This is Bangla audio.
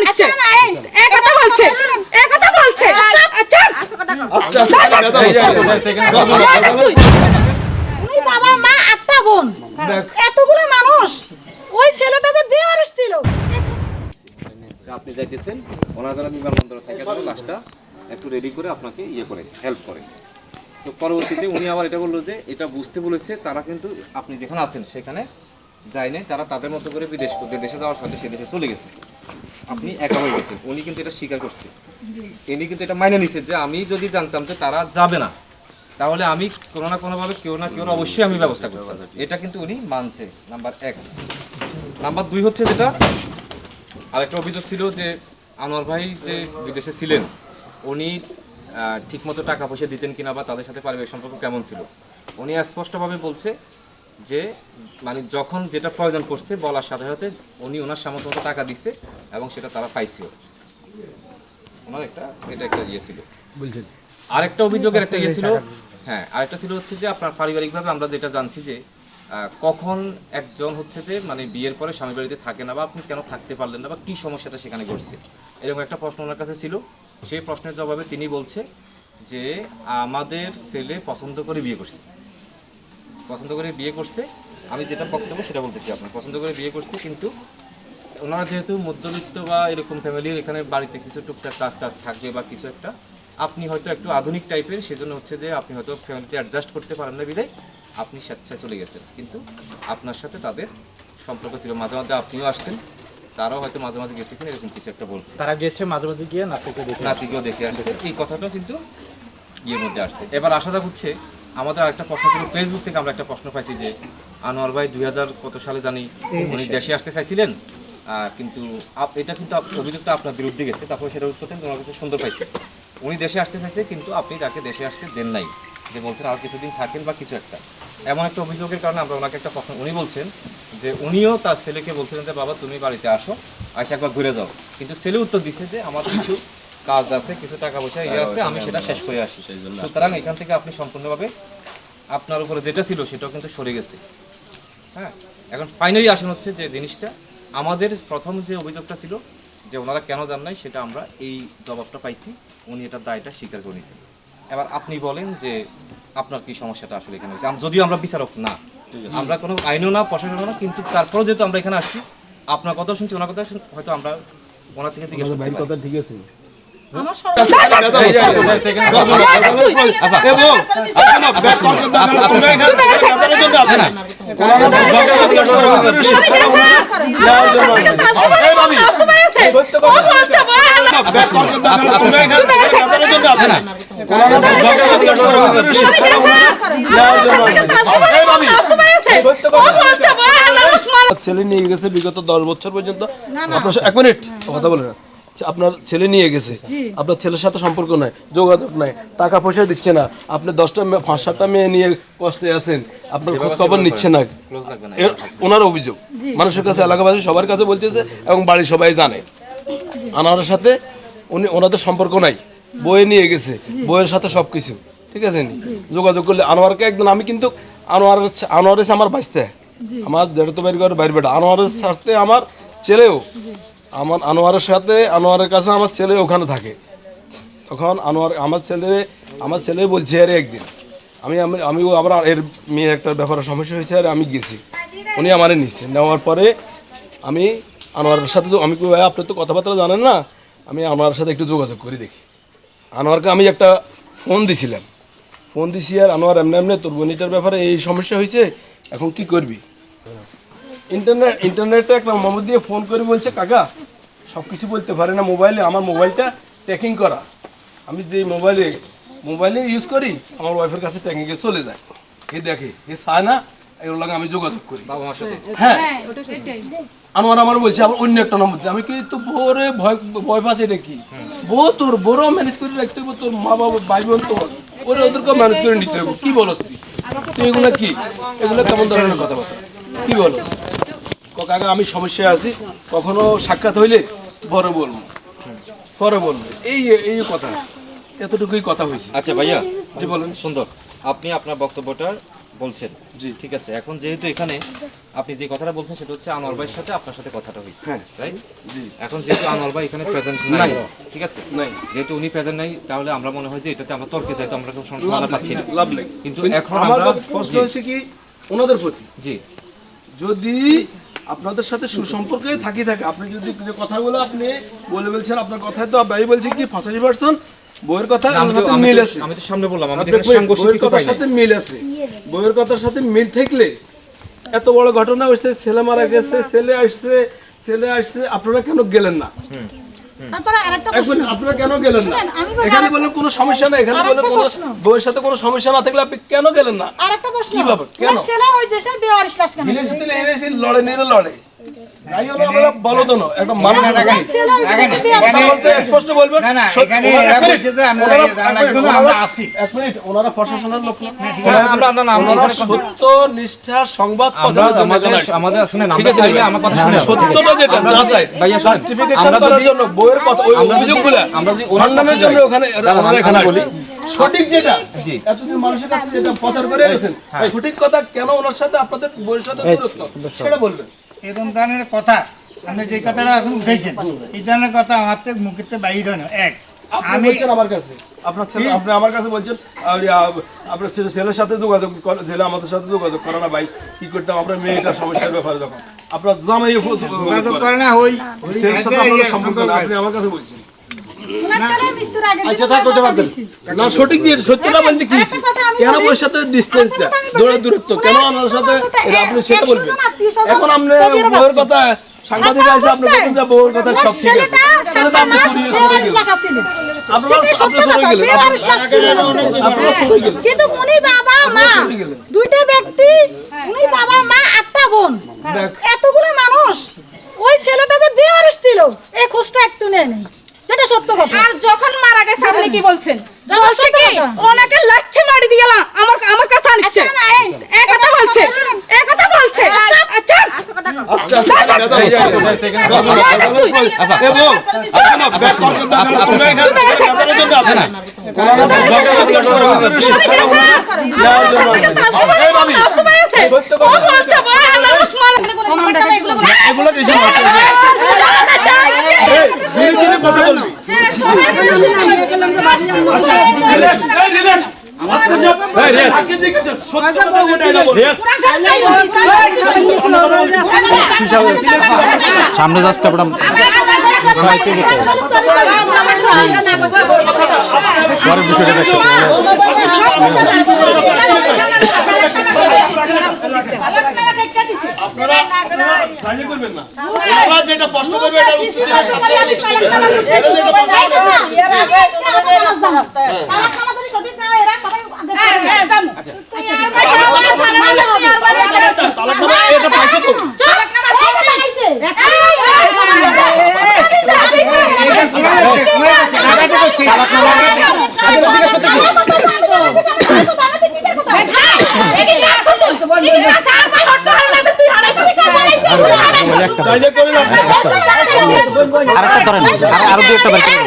নিচ্ছে এ কথা বলছে এ কথা বলছে আচ্ছা বাবা মা বোন এতগুলো মানুষ ওই ছেলেটাদের বিয়ে ছিল আপনি যাইতেছেন ওনারা বিমানবন্দর থেকে একটু রেডি করে আপনাকে ইয়ে করে হেল্প করে তো পরবর্তীতে উনি আবার এটা বলল যে এটা বুঝতে বলেছে তারা কিন্তু আপনি যেখানে আছেন সেখানে যায় নাই তারা তাদের মতো করে বিদেশ যে দেশে যাওয়ার সাথে সে দেশে চলে গেছে আপনি একা হয়ে গেছেন। উনি কিন্তু এটা স্বীকার করছে। ইনি কিন্তু এটা মাইনে নিছে যে আমি যদি জানতাম যে তারা যাবে না, তাহলে আমি কোনো না কোনোভাবে কেউ না কেউ অবশ্যই আমি ব্যবস্থা করতাম। এটা কিন্তু উনি মানছে। নাম্বার এক। নাম্বার দুই হচ্ছে যেটা, আরেকটা অভিযোগ ছিল যে আনোয়ার ভাই যে বিদেশে ছিলেন, উনি ঠিকমতো টাকা পয়সা দিতেন কিনা বা তাদের সাথে পারিবারিক সম্পর্ক কেমন ছিল? উনি স্পষ্টভাবে বলছে যে মানে যখন যেটা প্রয়োজন করছে বলার সাথে সাথে উনি ওনার সামর্থ্য মতো টাকা দিচ্ছে এবং সেটা তারা পাইছিল ওনার একটা এটা একটা ইয়ে ছিল। বলছেন। আরেকটা অভিযোগের একটা ইয়ে ছিল। হ্যাঁ আরেকটা ছিল হচ্ছে যে আপনার পারিবারিকভাবে আমরা যেটা জানছি যে কখন একজন হচ্ছে যে মানে বিয়ের পরে স্বামী বাড়িতে থাকে না বা আপনি কেন থাকতে পারলেন না বা কী সমস্যাটা সেখানে ঘটছে। এরকম একটা প্রশ্ন ওনার কাছে ছিল। সেই প্রশ্নের জবাবে তিনি বলছে যে আমাদের ছেলে পছন্দ করে বিয়ে করছে। পছন্দ করে বিয়ে করছে আমি যেটা বক্তব্য সেটা বলতেছি আপনার। পছন্দ করে বিয়ে করছে কিন্তু ওনারা যেহেতু মধ্যবিত্ত বা এরকম ফ্যামিলির এখানে বাড়িতে কিছু টুকটাক কাজ টাজ থাকবে বা কিছু একটা আপনি হয়তো একটু আধুনিক টাইপের সেজন্য হচ্ছে যে আপনি হয়তো ফ্যামিলিতে অ্যাডজাস্ট করতে পারেন না বিধায় আপনি স্বেচ্ছায় চলে গেছেন। কিন্তু আপনার সাথে তাদের সম্পর্ক ছিল। মাঝে মাঝে আপনিও আসতেন তারাও হয়তো মাঝে মাঝে গেছে কিনা এরকম কিছু একটা বলছে। তারা গেছে মাঝে মাঝে গিয়ে নাটকে দেখে নাতিকেও দেখে আসছে। এই কথাটাও কিন্তু ইয়ের মধ্যে আসছে। এবার আশা যাক হচ্ছে আমাদের আরেকটা প্রশ্ন ছিল ফেসবুক থেকে আমরা একটা প্রশ্ন পাইছি যে আনোয়ার ভাই দুই হাজার কত সালে জানি উনি দেশে আসতে চাইছিলেন কিন্তু এটা কিন্তু অভিযোগটা আপনার বিরুদ্ধে গেছে তারপর সেটা উত্তর দেন তোমার কাছে সুন্দর পাইছে। উনি দেশে আসতে চাইছে কিন্তু আপনি তাকে দেশে আসতে দেন নাই। যে বলছেন আর কিছুদিন থাকেন বা কিছু একটা। এমন একটা অভিযোগের কারণে আমরা ওনাকে একটা প্রশ্ন উনি বলছেন যে উনিও তার ছেলেকে বলছিলেন যে বাবা তুমি বাড়িতে আসো আসে একবার ঘুরে যাও। কিন্তু ছেলে উত্তর দিচ্ছে যে আমার কিছু কাজ আছে কিছু টাকা পয়সা ইয়ে আছে আমি সেটা শেষ করে আসি। সুতরাং এখান থেকে আপনি সম্পূর্ণভাবে আপনার উপরে যেটা ছিল সেটাও কিন্তু সরে গেছে। হ্যাঁ? এখন ফাইনালি আসেন হচ্ছে যে জিনিসটা আমাদের প্রথম যে অভিযোগটা ছিল যে ওনারা কেন জান নাই সেটা আমরা এই জবাবটা পাইছি উনি এটার দায়টা স্বীকার করে নিয়েছেন। এবার আপনি বলেন যে আপনার কি সমস্যাটা আসলে এখানে হয়েছে? যদিও আমরা বিচারক না আমরা কোনো আইনও না প্রশাসনও না কিন্তু তারপরেও যেহেতু আমরা এখানে আসছি আপনার কথা শুনছি ওনার কথা হয়তো আমরা ওনার থেকে জিজ্ঞেস। কথা ঠিক আছে। আমার ছেলে নিয়ে গেছে বিগত দশ বছর পর্যন্ত আপনার এক মিনিট কথা বলে না আপনার ছেলে নিয়ে গেছে। আপনার ছেলের সাথে সম্পর্ক নাই যোগাযোগ নাই টাকা পয়সা দিচ্ছে না। আপনি দশটা মেয়ে- পাঁচ সাতটা মেয়ে নিয়ে কষ্টে আছেন আপনার খোঁজ খবর নিচ্ছে না। ওনার অভিযোগ। মানুষের কাছে এলাকাবাসী সবার কাছে বলছে যে এবং বাড়ির সবাই জানে। আনোয়ারের সাথে উনি ওনাদের সম্পর্ক নাই। বইয়ে নিয়ে গেছে বইয়ের সাথে সব কিছু ঠিক আছে নি? যোগাযোগ করলে আনোয়ারকে একদিন আমি কিন্তু আনোয়ার আনোয়ার আমার বাঁচতে। আমার যেটা তো বাইর বাইর বেটা। আনোয়ারের সাথে আমার ছেলেও। আমার আনোয়ারের সাথে, আনোয়ারের কাছে আমার ছেলে ওখানে থাকে। তখন আনোয়ার, আমার ছেলে আমার ছেলে বলছে, আরে একদিন, আমি, আমি- আবার এর মেয়ে একটা ব্যাপারে সমস্যা হয়েছে, আর আমি গেছি। উনি আমারে নিচ্ছে নেওয়ার পরে আমি আনোয়ারের সাথে তো আমি ভাই, আপনি তো কথাবার্তা জানেন না, আমি আনোয়ারের সাথে একটু যোগাযোগ করি দেখি। আনোয়ারকে আমি একটা ফোন দিছিলাম। ফোন দিছি, আর আনোয়ার, এমনি এমনি তোর বোনিটার ব্যাপারে এই সমস্যা হয়েছে, এখন কি করবি? ইন্টারনেট ইন্টারনেটে একটা নম্বর দিয়ে ফোন করে বলছে কাকা সব কিছু বলতে পারে না মোবাইলে আমার মোবাইলটা ট্র্যাকিং করা। আমি যে মোবাইলে মোবাইলে ইউজ করি আমার ওয়াইফের কাছে ট্র্যাকিংয়ে চলে যায়। এ দেখে এ চায় না এগুলো লাগে আমি যোগাযোগ করি। বাবা মার সাথে। হ্যাঁ। আনোয়ার আমার বলছে আবার অন্য একটা নম্বর দিয়ে। আমি কি তো বউরে ভয় ভয় পাচ্ছে এটা কি? বউ তোর বড় ম্যানেজ করে রাখতে হবে তোর মা বাবা ভাই বোন তোর ওরে ওদেরকে ম্যানেজ করে নিতে হবে। কি বলস তুই? তুই এগুলো কি? এগুলো কেমন ধরনের কথাবার্তা? কি বলস? কাকা আমি সমস্যায় আছি কখনো সাক্ষাৎ হইলে পরে বলব। পরে বলব। এই এই কথা এতটুকুই কথা হয়েছে। আচ্ছা ভাইয়া জি বলেন। সুন্দর। আপনি আপনার বক্তব্যটা বলছেন। জি। ঠিক আছে এখন যেহেতু এখানে আপনি যে কথাটা বলছেন সেটা হচ্ছে আনোয়ার ভাইয়ের সাথে আপনার সাথে কথাটা হয়েছে হ্যাঁ। রাইট এখন যেহেতু আনোয়ার ভাই এখানে প্রেজেন্ট নাই ঠিক আছে? নাই। যেহেতু উনি প্রেজেন্ট নাই তাহলে আমরা মনে হয় যে এটাতে আমরা তর্কে যাই তো আমরা কোনো সমাধান পাচ্ছি না। লাভ নেই। কিন্তু এখন আমরা প্রশ্ন জি, হচ্ছে কি? ওনাদের প্রতি। জি। যদি আপনাদের সাথে সুসম্পর্কে থাকি থাকে। আপনি যদি যে কথাগুলো আপনি বলে বলছেন আপনার কথায় তো ভাই বলছেন কি পঁচাশি পার্সেন্ট বইয়ের কথা মিল আছে। আমি তো সামনে বললাম আমাদের বইয়ের কথার সাথে মিল আছে। বইয়ের কথার সাথে মিল থাকলে এত বড় ঘটনা হচ্ছে ছেলে মারা গেছে ছেলে আসছে ছেলে আসছে আপনারা কেন গেলেন না? তারপরে আরেকটা প্রশ্ন। আপনারা কেন গেলেন না? এখানে বললেন কোনো সমস্যা নেই এখানে বললেন কোনো। সাথে কোনো সমস্যা না থাকলে আপনি কেন গেলেন না? আরেকটা প্রশ্ন। কি ব্যাপার? কেন? ছেলে ওই লাশ কেন? লড়ে নিলে লড়ে। সঠিক যেটা এতদিন মানুষের কাছে যেটা প্রচার করে গেছেন সঠিক কথা কেন ওনার সাথে আপনাদের বইয়ের সাথে সেটা বলবেন। এরকম ধরনের কথা আপনি যে কথাটা এখন উঠেছেন এই ধরনের কথা আমার থেকে মুখের বাইর হয় না। এক আমি আমার কাছে। আপনার ছেলে আপনি আমার কাছে বলছেন আপনার ছেলে- ছেলের সাথে যোগাযোগ ছেলে আমাদের সাথে যোগাযোগ করে না ভাই। কি করতাম? আপনার মেয়েটার সমস্যার ব্যাপারে যখন আপনার জামাই যোগাযোগ করে না ওই ওই ছেলের সাথে এদের সম্পর্ক সম্পর্ক না, আছে। আপনি আমার কাছে বলছেন ওনার ছেলে মৃত্যুর আগে আচ্ছা, থাক, ওটা দেন। না সঠিক যে সত্যটা বলতে কি? আরেকটা কথা আমি কেন বলি। সাথে ডিস্টেন্সটা আরেকটা কথা আমি বলি। দূরে দূরত্ব কেন আমার সাথে? আপনি সেটা বলবেন। এখন আপনি বউয়ের কথা সাংবাদিক আছে আপনি অবস্থায় যে বউয়ের কথা সব ঠিক আছে। সেটা তো আপনি সরিয়ে বেওয়ারিশ গেলেন। আপনারা আপনি সরে গেলেন। বেওয়ারিশ লাশ ছিল। ওনার ছেলে। আপনারা সরে গেলেন। কিন্তু উনি বাবা মা দুইটা ব্যক্তি উনি বাবা মা আটটা বোন। এতগুলো মানুষ ওই ছেলেটা যে বেওয়ারিশ ছিল এই খোঁজটা একটু নেয় নেই যেটা সত্য কথা আর যখন মারা গেছে আপনি কি বলছেন বলছে কি ওনাকে লাচ্ছে মারি দিয়ে আমার আমার কাছে আনছে আচ্ছা, কথা বলছে এই কথা বলছে আচ্ছা এগুলো কিছু সামনে যাস কাপড় পরের বিষয়টা দেখতে আপনারা আপনারা রাজি করবেন না ওনারা যেটা প্রশ্ন করবে এটা না আরেকটা ধরেন আর- আরও দু একটা বের করেন।